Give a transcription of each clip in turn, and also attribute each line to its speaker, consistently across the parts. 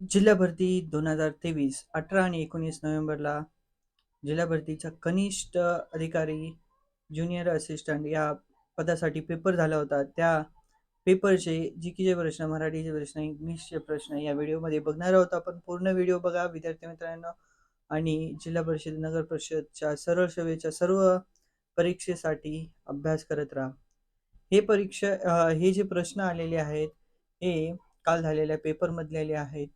Speaker 1: जिल्हा भरती दोन हजार तेवीस अठरा आणि एकोणीस नोव्हेंबरला जिल्हा भरतीचा कनिष्ठ अधिकारी ज्युनियर असिस्टंट या पदासाठी पेपर झाला होता. त्या पेपरचे जी केचे प्रश्न मराठीचे प्रश्न इंग्लिशचे प्रश्न या व्हिडिओमध्ये बघणार आहोत आपण. पूर्ण व्हिडिओ बघा विद्यार्थी मित्रांनो. आणि जिल्हा परिषद नगर परिषदच्या सरळ सेवेच्या सर्व परीक्षेसाठी अभ्यास करत राहा. हे परीक्षा हे जे प्रश्न आलेले आहेत हे काल झालेल्या पेपरमधलेले आहेत.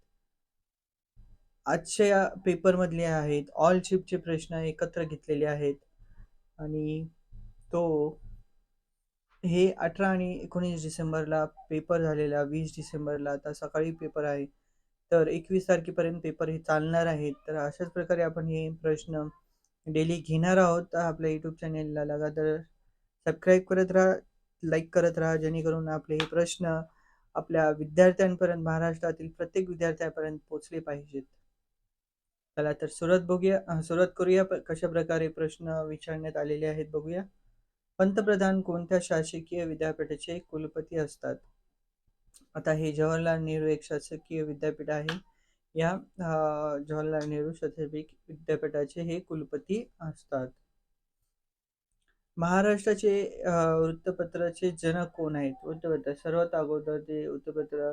Speaker 1: आजच्या पेपरमधले आहेत ऑल चिपचे प्रश्न एकत्र घेतलेले आहेत. आणि तो हे अठरा आणि एकोणीस डिसेंबरला पेपर झालेला वीस डिसेंबरला आता सकाळी पेपर आहे. तर एकवीस तारखेपर्यंत पेपर हे चालणार आहेत. तर अशाच प्रकारे आपण हे प्रश्न डेली घेणार आहोत. आपल्या यूट्यूब चॅनेलला लगातार सबस्क्राईब करत राहा लाईक करत राहा जेणेकरून आपले हे प्रश्न आपल्या विद्यार्थ्यांपर्यंत महाराष्ट्रातील प्रत्येक विद्यार्थ्यापर्यंत पोचले पाहिजेत. चला तर सुरुवात बघूया. सुरुवात करूया. कशा प्रकारे प्रश्न विचारण्यात आलेले आहेत बघूया. पंतप्रधान कोणत्या शासकीय विद्यापीठाचे कुलपती असतात? आता हे जवाहरलाल नेहरू एक शासकीय विद्यापीठ आहे. या जवाहरलाल नेहरू शासकीय विद्यापीठाचे हे कुलपती असतात. महाराष्ट्राचे वृत्तपत्राचे जनक कोण आहेत? वृत्तपत्र सर्वात अगोदर ते वृत्तपत्र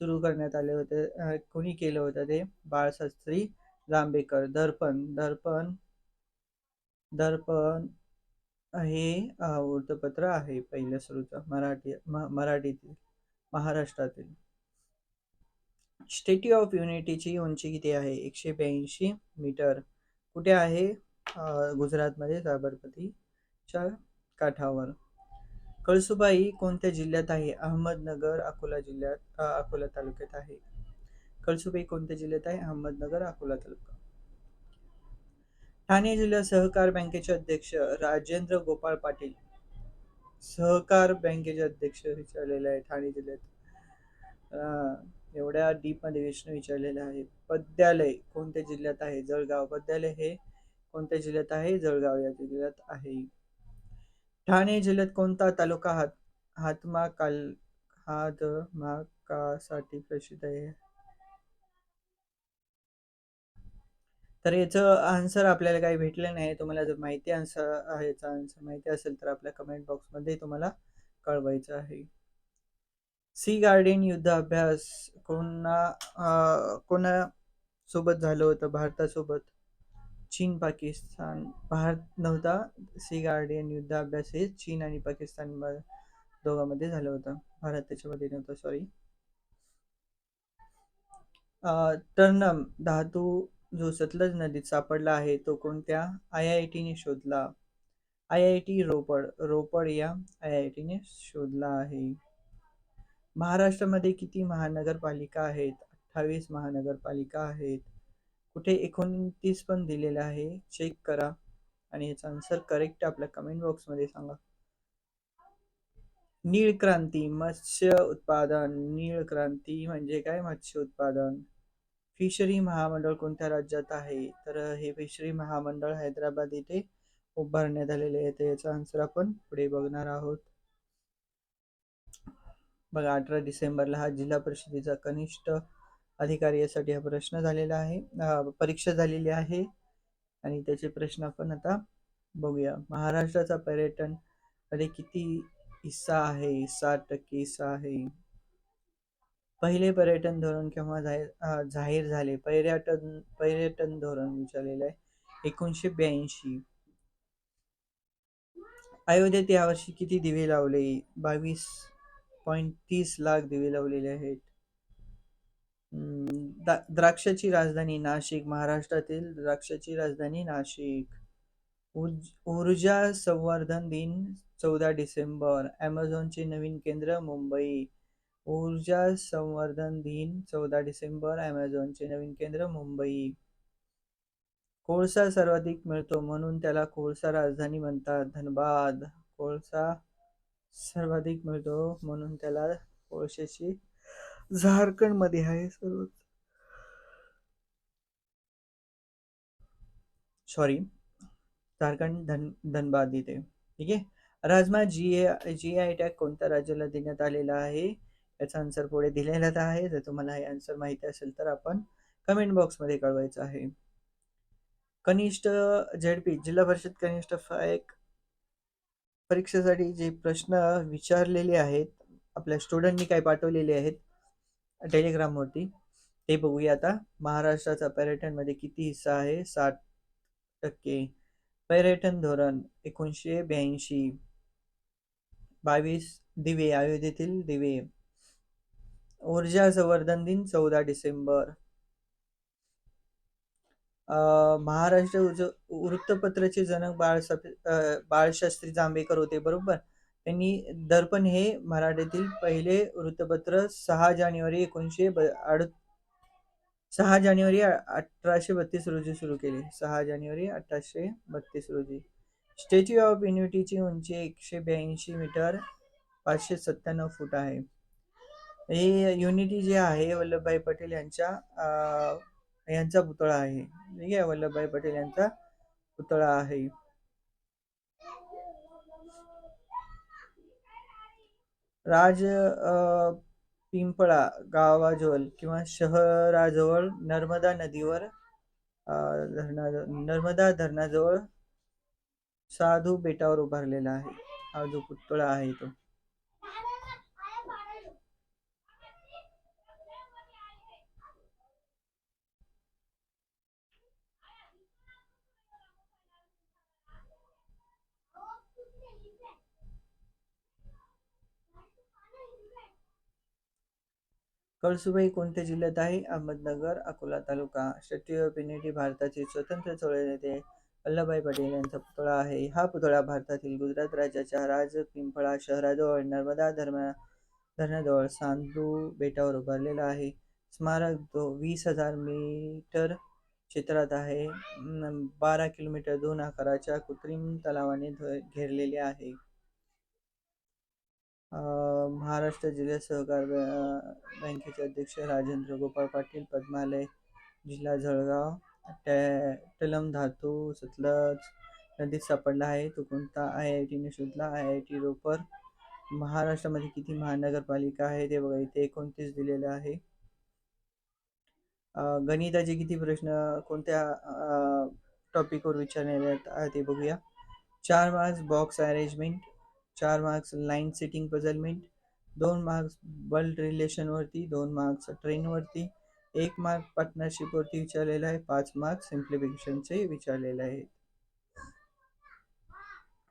Speaker 1: सुरू करण्यात आले होते. कोणी केलं होतं ते? बाळशास्त्री जांभेकर दर्पण दर्पण दर्पण हे वृत्तपत्र आहे पहिलं सुरूचं मराठी मराठीतील महाराष्ट्रातील. स्टॅच्यू ऑफ युनिटीची उंची किती आहे? एकशे ब्याऐंशी मीटर. कुठे आहे? गुजरातमध्ये साबरमतीच्या काठावर. कळसुबाई कोणत्या जिल्ह्यात आहे? अहमदनगर अकोला जिल्ह्यात अकोला तालुक्यात आहे. कळसुबाई कोणत्या जिल्ह्यात आहे? अहमदनगर अकोला तालुका. ठाणे जिल्हा सहकार बँकेचे अध्यक्ष राजेंद्र गोपाळ पाटील सहकार बँकेचे अध्यक्ष विचारलेले आहे ठाणे जिल्ह्यात. एवढ्या डीपमध्ये विष्णू विचारलेले आहे पद्यालय कोणत्या जिल्ह्यात आहे? जळगाव पद्यालय हे कोणत्या जिल्ह्यात आहे? जळगाव या जिल्ह्यात आहे. ठाणे जिल्ह्यात कोणता तालुका हात हातमा काल हातमाकासाठी प्रसिद्ध आहे? तर याचं आन्सर आपल्याला काही भेटलं नाही. तुम्हाला जर माहिती आन्सर याचा आन्सर माहिती असेल तर आपल्या कमेंट बॉक्समध्ये तुम्हाला कळवायचं आहे. सी गार्डियन युद्ध अभ्यास कोणा कोणा सोबत झालं होतं? भारतासोबत? चीन पाकिस्तान? भारत नव्हता. सी गार्डियन युद्ध अभ्यास हे चीन आणि पाकिस्तान दोघांमध्ये झालं होतं. भारत त्याच्यामध्ये नव्हतं सॉरी टर्नम धातू जो सतलज नदीत सापडला आहे तो कोणत्या आय आय टीने शोधला? I I T Ropar Ropar या आय आय टीने शोधला आहे. महाराष्ट्रामध्ये किती महानगरपालिका आहेत? अठ्ठावीस महानगरपालिका आहेत. कुठे एकोणतीस पण दिलेलं आहे चेक करा. आणि याचा आन्सर करेक्ट आपल्या कमेंट बॉक्समध्ये सांगा. नीळ क्रांती मत्स्य उत्पादन. नीळ क्रांती म्हणजे काय मत्स्य उत्पादन? फिशरी महामंडळ कोणत्या राज्यात आहे? तर हे फिशरी महामंडळ हैदराबाद इथे उभारण्यात आलेले आहे. तर याचा आन्सर आपण पुढे बघणार आहोत. बघा अठरा डिसेंबरला हा जिल्हा परिषदेचा कनिष्ठ अधिकारी यासाठी हा प्रश्न झालेला आहे. परीक्षा झालेली आहे. आणि त्याचे प्रश्न आपण आता बघूया. महाराष्ट्राचा पर्यटनमध्ये किती हिस्सा आहे? साठ टक्के हिस्सा आहे. पहिले पर्यटन धोरण केव्हा जाहीर जाहीर झाले? पर्यटन पर्यटन धोरण विचारलेलं आहे. एकोणीसशे ब्याऐंशी. अयोध्येत यावर्षी किती दिवे लावले? बावीस पॉईंट तीस लाख दिवे लावलेले आहेत. हम्म, द्राक्षाची राजधानी नाशिक महाराष्ट्रातील द्राक्षाची राजधानी नाशिक. ऊर्जा संवर्धन दिन चौदा डिसेंबर. ॲमेझॉनचे नवीन केंद्र मुंबई. ऊर्जा संवर्धन दिन चौदा डिसेंबर ॲमेझॉनचे नवीन केंद्र मुंबई. कोळसा सर्वाधिक मिळतो म्हणून त्याला कोळसा राजधानी म्हणतात. धनबाद. कोळसा सर्वाधिक मिळतो म्हणून त्याला कोळशाची झारखंडमध्ये आहे सर्व सॉरी झारखंड धन धनबाद इथे. ठीक आहे? राजमा जी ए जी आय टॅग कोणत्या राज्याला देण्यात आलेला आहे? याचा आन्सर पुढे दिलेला तर आहे. जर तुम्हाला हे आन्सर माहिती असेल तर आपण कमेंट बॉक्समध्ये कळवायचं आहे. कनिष्ठ झेडपी जिल्हा परिषद कनिष्ठ एक परीक्षेसाठी जे प्रश्न विचारलेले आहेत आपल्या स्टुडंटनी काय पाठवलेले आहेत टेलिग्रामवरती ते बघूया आता. महाराष्ट्राचा पर्यटनमध्ये किती हिस्सा आहे? साठ टक्के. पर्यटन धोरण एकोणीसशे ब्याऐंशी. बावीस दिवे अयोध्येतील दिवे. ऊर्जा संवर्धन दिन चौदा डिसेंबर. महाराष्ट्र वृत्तपत्राचे जनक बाळ बाळशास्त्री जांभेकर होते बरोबर? त्यांनी दर्पण हे मराठीतील पहिले वृत्तपत्र सहा जानेवारी एकोणीसशे अड सहा जानेवारी अठराशे बत्तीस रोजी सुरू केले. सहा जानेवारी अठराशे बत्तीस रोजी. स्टॅच्यू ऑफ युनिटीची उंची एकशे ब्याऐंशी मीटर पाचशे सत्त्याण्णव फूट आहे. हे युनिटी जे आहे वल्लभभाई पटेल यांच्या यांचा पुतळा आहे. ठीक आहे वल्लभभाई पटेल यांचा पुतळा आहे. राज पिंपळा गावाजवळ किंवा शहराजवळ नर्मदा नदीवर धरणा नर्मदा धरणाजवळ साधू बेटावर उभारलेला आहे. हा जो पुतळा आहे तो. कळसुबाई कोणत्या जिल्ह्यात आहे? Ahmednagar Akola taluka Statue of Unity भारताचे स्वतंत्र चळवळ नेते वल्लभभाई पटेल यांचा पुतळा आहे. हा पुतळा भारतातील गुजरात राज्याच्या राज पिंपळा शहराजवळ नर्मदा धर्म धरणाजवळ सांदू बेटावर उभारलेला आहे. स्मारक दो वीस हजार मीटर क्षेत्रात आहे. बारा किलोमीटर दोन आकाराच्या कृत्रिम तलावाने घेरलेले आहे. महाराष्ट्र जिल्हा सहकार बँकेचे अध्यक्ष राजेंद्र गोपाळ पाटील पद्मालय जिल्हा जळगाव टॅ टलम धातू सतलज नदीत सापडला आहे तो कोणता आय आय टीने शोधला आय आय टी रोपर महाराष्ट्रामध्ये किती महानगरपालिका आहे ते बघा इथे एकोणतीस दिलेलं आहे. गणिताचे किती प्रश्न कोणत्या टॉपिकवर विचारलेले आहेत ते बघूया. चार मार्क्स बॉक्स अरेंजमेंट चार मार्क्स लाईन सिटिंग पझलमेंट दोन मार्क्स बल्ड रिलेशनवरती दोन मार्क्स ट्रेनवरती एक मार्क पार्टनरशिपवरती विचारलेला आहे पाच मार्क्स सिम्प्लिफिकेशनचे विचारलेले आहे.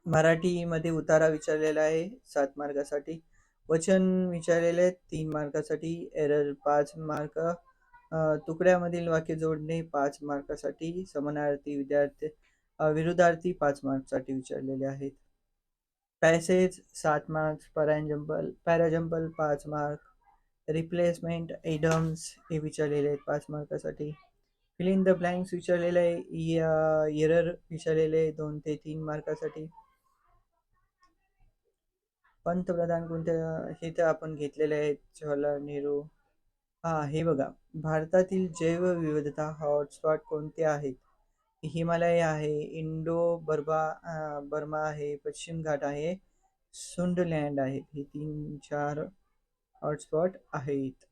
Speaker 1: मराठीमध्ये उतारा विचारलेला आहे सात मार्कासाठी. वचन विचारलेले आहेत तीन मार्कासाठी. एरर पाच मार्क. तुकड्यामधील वाक्य जोडणे पाच मार्कासाठी. समानार्थी विद्यार्थी विरुद्धार्थी पाच मार्कसाठी विचारलेले आहेत. पॅसेज सात मार्क्स पॅराजम्पल पॅराजम्पल पाच मार्क रिप्लेसमेंट एडम्स हे विचारलेले आहेत पाच मार्कासाठी. फिल इन द ब्लँक्स विचारलेलं आहे एरर विचारलेले आहे दोन ते तीन मार्कासाठी. पंतप्रधान कोणत्या हे तर आपण घेतलेले आहेत जवाहरलाल नेहरू. हा हे बघा भारतातील जैवविविधता हॉटस्पॉट कोणते आहेत? हिमालय आहे इंडो बर्मा बर्मा आहे पश्चिम घाट आहे सुंडलँड आहे हे तीन चार हॉटस्पॉट आहेत.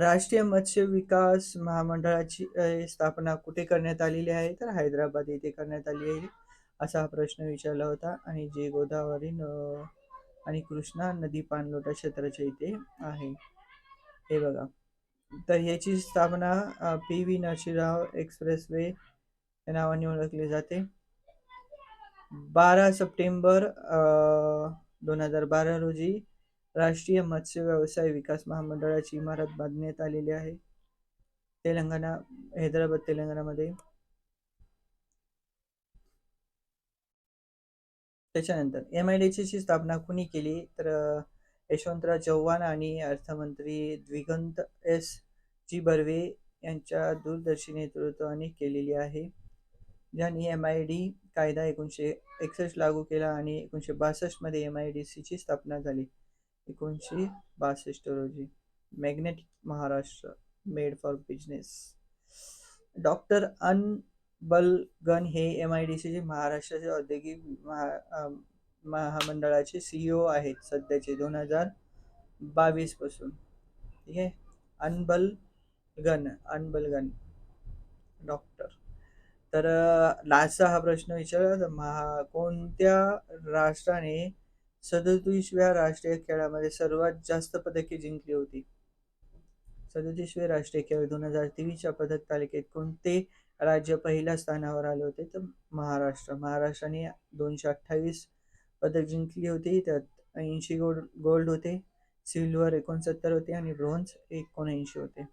Speaker 1: राष्ट्रीय मत्स्य विकास महामंडळाची स्थापना कुठे करण्यात आलेली आहे? तर हैदराबाद येथे करण्यात आली आहे असा हा प्रश्न विचारला होता. आणि जे गोदावरी आणि कृष्णा नदी पाणलोटा क्षेत्राच्या इथे आहे. हे बघा. तर याची स्थापना पी व्ही नरसिंहराव एक्सप्रेसवे या नावाने ओळखली जाते. बारा सप्टेंबर दोन हजार बारा रोजी राष्ट्रीय मत्स्य व्यवसाय विकास महामंडळाची इमारत बांधण्यात आलेली आहे. तेलंगणा हैदराबाद तेलंगणामध्ये. त्याच्यानंतर एम आय डी ची स्थापना कुणी केली तर यशवंतराव चव्हाण आणि अर्थमंत्री द्विगंत एस. जी बर्वे यांच्या दूरदर्शी नेतृत्वाने केलेली आहे. ज्यांनी एम आय डी कायदा एकोणीसशे एकसष्ट लागू केला आणि एकोणीसशे बासष्टमध्ये एम आय डी सीची स्थापना झाली. एकोणीसशे बासष्ट रोजी magnetic Maharashtra made for business. Doctor Anbalagan हे एम आय डी सीचे महाराष्ट्राचे औद्योगिक महा महामंडळाचे सीईओ आहेत सध्याचे दोन हजार बावीसपासून. ठीक आहे? Anbalagan Anbalagan. Doctor. तर लास्टचा हा प्रश्न विचारला तर महा कोणत्या राष्ट्राने सदतीसव्या राष्ट्रीय खेळामध्ये सर्वात जास्त पदके जिंकली होती? सदतीसवे राष्ट्रीय खेळ दोन हजार तेवीसच्या पदक तालिकेत कोणते राज्य पहिल्या स्थानावर आले होते? तर महाराष्ट्र. महाराष्ट्राने दोनशे अठ्ठावीस पदक जिंकली होती. त्यात ऐंशी गोल्ड गोल्ड होते सिल्वर एकोणसत्तर होते आणि ब्रोन्झ एकोणऐंशी होते.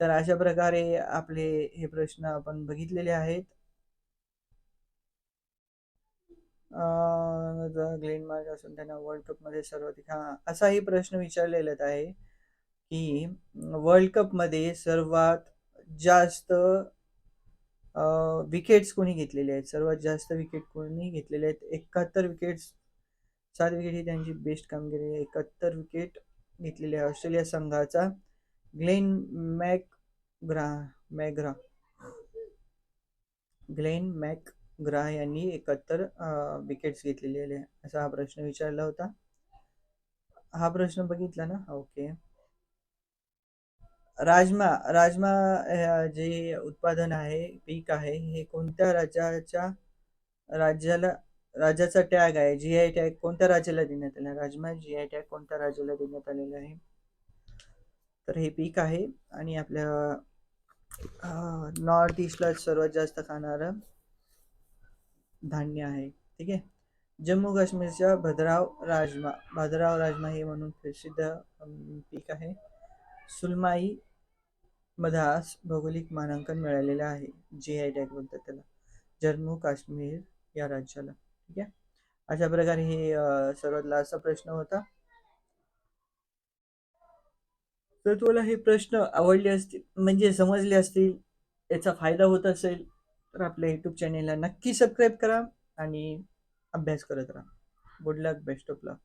Speaker 1: तर अशा प्रकारे आपले हे प्रश्न आपण बघितलेले आहेत. ग्लेनमार्क असून त्यांना वर्ल्ड कपमध्ये सर्वाधिक हा असाही प्रश्न विचारलेला आहे की वर्ल्ड कपमध्ये सर्वात जास्त विकेट्स कोणी घेतलेले आहेत? सर्वात जास्त विकेट कोणी घेतलेले आहेत? एकाहत्तर विकेट्स सात विकेट ही त्यांची बेस्ट कामगिरी आहे. एकाहत्तर विकेट घेतलेली आहे ऑस्ट्रेलिया संघाचा ग्लेन मॅक ग्रा मॅग्रा. ग्लेन मॅक ग्रा यांनी एकाहत्तर विकेट्स घेतलेले आहे असा हा प्रश्न विचारला होता. हा प्रश्न बघितला ना? ओके राजमा राजमा जे उत्पादन आहे पीक आहे हे कोणत्या राज्याच्या राज्याला राज्याचा टॅग आहे? जी आय टॅग कोणत्या राज्याला देण्यात आला? राजमा जी आय टॅग कोणत्या राज्याला देण्यात आलेला आहे? तर हे पीक आहे आणि आपल्या नॉर्थ ईस्टला सर्वात जास्त खाणारं धान्य आहे. ठीक आहे? जम्मू काश्मीरच्या भद्राव राजमा भद्राव राजमा हे म्हणून प्रसिद्ध पीक आहे. सुलमाई मधास भौगोलिक मानांकन मिळालेलं आहे. जी आय टॅग बोलतात त्याला. जम्मू काश्मीर या राज्याला. ठीक आहे? अशा प्रकारे हे सर्वात लास्टचा प्रश्न होता. तर तुला हे प्रश्न आवडले असतील म्हणजे समजले असतील याचा फायदा होत असेल तर आपल्या यूट्यूब चॅनेलला नक्की सबस्क्राईब करा आणि अभ्यास करत राहा. Good luck best of luck